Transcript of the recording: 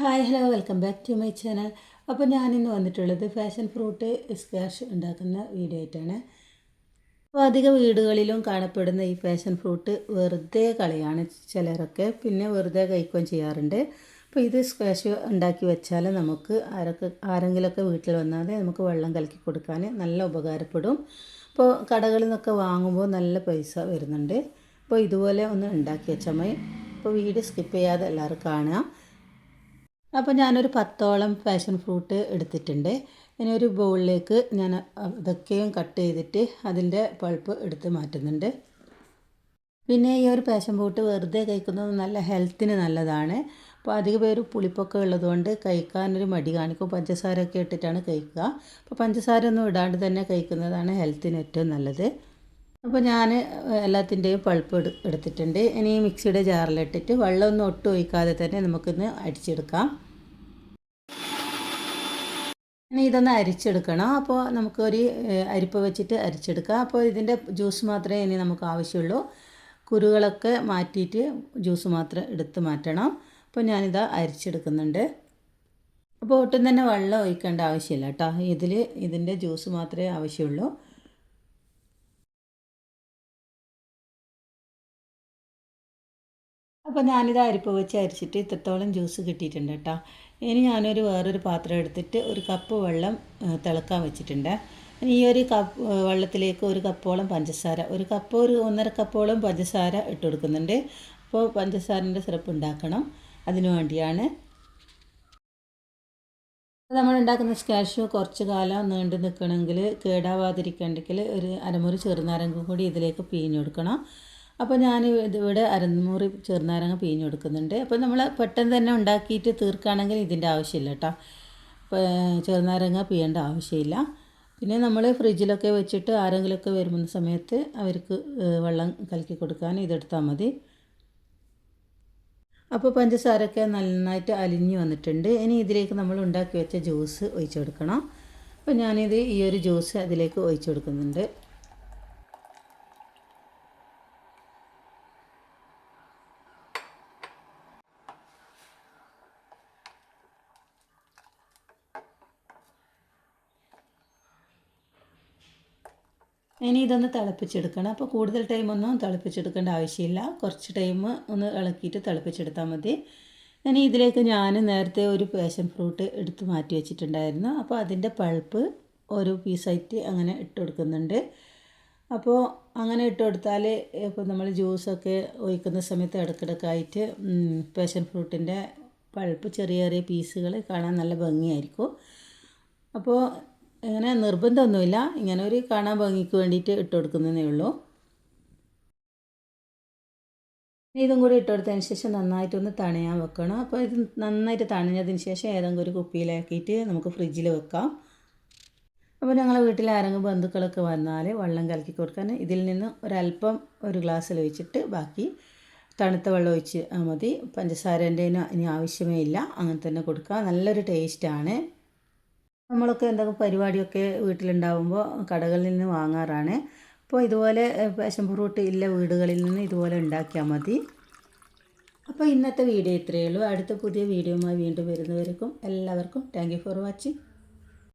Hi hello welcome back to my channel. അപ്പോൾ ഞാനിന്ന് വന്നിട്ടുള്ളത് ഫാഷൻ ഫ്രൂട്ട് സ്ക്വാഷ് ഉണ്ടാക്കുന്ന വീഡിയോ ആയിട്ടാണ്. അപ്പോൾ അധിക വീടുകളിലും കാണപ്പെടുന്ന ഈ ഫാഷൻ ഫ്രൂട്ട് വെറുതെ കളിയാണ് ചിലരൊക്കെ. പിന്നെ വെറുതെ കഴിക്കുകയും ചെയ്യാറുണ്ട്. അപ്പോൾ ഇത് സ്ക്വാഷ് ഉണ്ടാക്കി വെച്ചാൽ നമുക്ക് ആരൊക്കെ ആരെങ്കിലുമൊക്കെ വീട്ടിൽ വന്നാൽ നമുക്ക് വെള്ളം കലക്കി കൊടുക്കാൻ നല്ല ഉപകാരപ്പെടും. അപ്പോൾ കടകളിൽ നിന്നൊക്കെ വാങ്ങുമ്പോൾ നല്ല പൈസ വരുന്നുണ്ട്. അപ്പോൾ ഇതുപോലെ ഒന്ന് ഉണ്ടാക്കി വെച്ചാൽ മതി. അപ്പോൾ വീഡിയോ സ്കിപ്പ് ചെയ്യാതെ എല്ലാവരും കാണുക. അപ്പോൾ ഞാനൊരു പത്തോളം പാഷൻ ഫ്രൂട്ട് എടുത്തിട്ടുണ്ട്. ഇനി ഒരു ബൗളിലേക്ക് ഞാൻ ഇതൊക്കെയും കട്ട് ചെയ്തിട്ട് അതിന്റെ പൾപ്പ് എടുത്ത് മാറ്റുന്നുണ്ട്. പിന്നെ ഈ ഒരു പാഷൻ ഫ്രൂട്ട് വെറുതെ കഴിക്കുന്നത് നല്ല ഹെൽത്തിന് നല്ലതാണ്. അപ്പോൾ അധിക പേര് പുളിപ്പൊക്കെ ഉള്ളതുകൊണ്ട് കഴിക്കാനൊരു മടി കാണിക്കും. പഞ്ചസാരയൊക്കെ ഇട്ടിട്ടാണ് കഴിക്കുക. അപ്പോൾ പഞ്ചസാര ഒന്നും ഇടാണ്ട് തന്നെ കഴിക്കുന്നതാണ് ഹെൽത്തിന് ഏറ്റവും നല്ലത്. അപ്പോൾ ഞാൻ എല്ലാത്തിന്റെയും പൾപ്പ് എടു എടുത്തിട്ടുണ്ട്. ഇനി മിക്സിയുടെ ജാറിലിട്ടിട്ട് വെള്ളമൊന്നും ഒട്ടും ഒഴിക്കാതെ തന്നെ നമുക്കിന്ന് അടിച്ചെടുക്കാം ഇനി ഇതൊന്ന് അരിച്ചെടുക്കണം. അപ്പോൾ നമുക്കൊരു അരിപ്പ് വെച്ചിട്ട് അരിച്ചെടുക്കാം. അപ്പോൾ ഇതിന്റെ ജ്യൂസ് മാത്രമേ ഇനി നമുക്ക് ആവശ്യമുള്ളൂ. കുരുകളൊക്കെ മാറ്റിയിട്ട് ജ്യൂസ് മാത്രം എടുത്ത് മാറ്റണം. അപ്പോൾ ഞാനിതാ അരിച്ചെടുക്കുന്നുണ്ട്. അപ്പോൾ ഒട്ടും തന്നെ വെള്ളം ഒഴിക്കേണ്ട ആവശ്യമില്ല കേട്ടോ. ഇതിൽ ഇതിന്റെ ജ്യൂസ് മാത്രമേ ആവശ്യമുള്ളൂ. അപ്പോൾ ഞാനിത് അരിപ്പ് വെച്ച് അരിച്ചിട്ട് ഇത്രത്തോളം ജ്യൂസ് കിട്ടിയിട്ടുണ്ട് കേട്ടോ. ഇനി ഞാനൊരു വേറൊരു പാത്രം എടുത്തിട്ട് ഒരു കപ്പ് വെള്ളം തിളക്കാൻ വെച്ചിട്ടുണ്ട്. ഇനി ഈ ഒരു കപ്പ് വെള്ളത്തിലേക്ക് ഒരു കപ്പോളം പഞ്ചസാര ഒരു കപ്പ് ഒരു ഒന്നര കപ്പോളം പഞ്ചസാര ഇട്ട് കൊടുക്കുന്നുണ്ട്. അപ്പോൾ പഞ്ചസാരന്റെ സിറപ്പ് ഉണ്ടാക്കണം. അതിനു വേണ്ടിയാണ്. നമ്മൾ ഉണ്ടാക്കുന്ന സ്കാഷ് കുറച്ച് കാലം നീണ്ടു നിൽക്കണമെങ്കിൽ കേടാവാതിരിക്കണമെങ്കിൽ ഒരു അരമുറി ചെറുനാരങ്ങ കൂടി ഇതിലേക്ക് പീഞ്ഞു കൊടുക്കണം. അപ്പോൾ ഞാൻ ഇതിവിടെ അരമുറി ചെറുനാരങ്ങ പിഴിഞ്ഞ് കൊടുക്കുന്നുണ്ട്. അപ്പോൾ നമ്മൾ പെട്ടെന്ന് തന്നെ ഉണ്ടാക്കിയിട്ട് തീർക്കുകയാണെങ്കിൽ ഇതിന്റെ ആവശ്യമില്ല കേട്ടോ ചെറുനാരങ്ങ പിഴിയേണ്ട ആവശ്യമില്ല. പിന്നെ നമ്മൾ ഫ്രിഡ്ജിലൊക്കെ വെച്ചിട്ട് ആരെങ്കിലുമൊക്കെ വരുന്ന സമയത്ത് അവർക്ക് വെള്ളം കലക്കി കൊടുക്കാൻ ഇതെടുത്താൽ മതി. അപ്പോൾ പഞ്ചസാരൊക്കെ നന്നായിട്ട് അലിഞ്ഞ് വന്നിട്ടുണ്ട്. ഇനി ഇതിലേക്ക് നമ്മൾ ഉണ്ടാക്കി വെച്ച ജ്യൂസ് ഒഴിച്ചു കൊടുക്കണം. അപ്പോൾ ഞാനിത് ഈ ഒരു ജ്യൂസ് അതിലേക്ക് ഒഴിച്ചു കൊടുക്കുന്നുണ്ട്. ഇനി ഇതൊന്ന് തിളപ്പിച്ചെടുക്കണം. അപ്പോൾ കൂടുതൽ ടൈമൊന്നും തിളപ്പിച്ചെടുക്കേണ്ട ആവശ്യമില്ല. കുറച്ച് ടൈം ഒന്ന് ഇളക്കിയിട്ട് തിളപ്പിച്ചെടുത്താൽ മതി. ഇനി ഇതിലേക്ക് ഞാൻ നേരത്തെ ഒരു പാഷൻ ഫ്രൂട്ട് എടുത്ത് മാറ്റി വെച്ചിട്ടുണ്ടായിരുന്നു. അപ്പോൾ അതിന്റെ പൾപ്പ് ഓരോ പീസായിട്ട് അങ്ങനെ ഇട്ട് കൊടുക്കുന്നുണ്ട്. അപ്പോൾ അങ്ങനെ ഇട്ട് കൊടുത്താൽ ഇപ്പോൾ നമ്മൾ ജ്യൂസൊക്കെ ഒഴിക്കുന്ന സമയത്ത് ഇടക്കിടക്കായിട്ട് പാഷൻ ഫ്രൂട്ടിന്റെ പൾപ്പ് ചെറിയ ചെറിയ പീസുകൾ കാണാൻ നല്ല ഭംഗിയായിരിക്കും. അപ്പോൾ അങ്ങനെ നിർബന്ധമൊന്നുമില്ല. ഇങ്ങനെ ഒരു കാണാൻ ഭംഗിക്ക് വേണ്ടിയിട്ട് ഇട്ട് കൊടുക്കുന്നതേ ഉള്ളൂ. ഇതും കൂടി ഇട്ട് കൊടുത്തതിന് ശേഷം നന്നായിട്ടൊന്ന് തണിയാൻ വെക്കണം. അപ്പോൾ ഇത് നന്നായിട്ട് തണിഞ്ഞതിന് ശേഷം ഏതെങ്കിലും ഒരു കുപ്പിയിലാക്കിയിട്ട് നമുക്ക് ഫ്രിഡ്ജിൽ വെക്കാം. അപ്പോൾ ഞങ്ങളെ വീട്ടിൽ ആരെങ്കിലും ബന്ധുക്കളൊക്കെ വന്നാൽ വെള്ളം കലക്കി കൊടുക്കാൻ ഇതിൽ നിന്ന് ഒരല്പം ഒരു ഗ്ലാസ്സിൽ ഒഴിച്ചിട്ട് ബാക്കി തണുത്ത വെള്ളം ഒഴിച്ച് മതി. പഞ്ചസാരേന്റെ ഇനി ആവശ്യമേ ഇല്ല. അങ്ങനെ തന്നെ കൊടുക്കുക നല്ലൊരു ടേസ്റ്റാണ്. നമ്മളൊക്കെ എന്തെങ്കിലും പരിപാടിയൊക്കെ വീട്ടിലുണ്ടാവുമ്പോൾ കടകളിൽ നിന്ന് വാങ്ങാറാണ്. അപ്പോൾ ഇതുപോലെ പാഷൻ ഫ്രൂട്ട് ഇല്ല വീടുകളിൽ നിന്ന് ഇതുപോലെ ഉണ്ടാക്കിയാൽ മതി. അപ്പോൾ ഇന്നത്തെ വീഡിയോ ഇത്രയേ ഉള്ളൂ. അടുത്ത പുതിയ വീഡിയോയുമായി വീണ്ടും വരുന്നവർക്കും എല്ലാവർക്കും താങ്ക് ഫോർ വാച്ചിങ്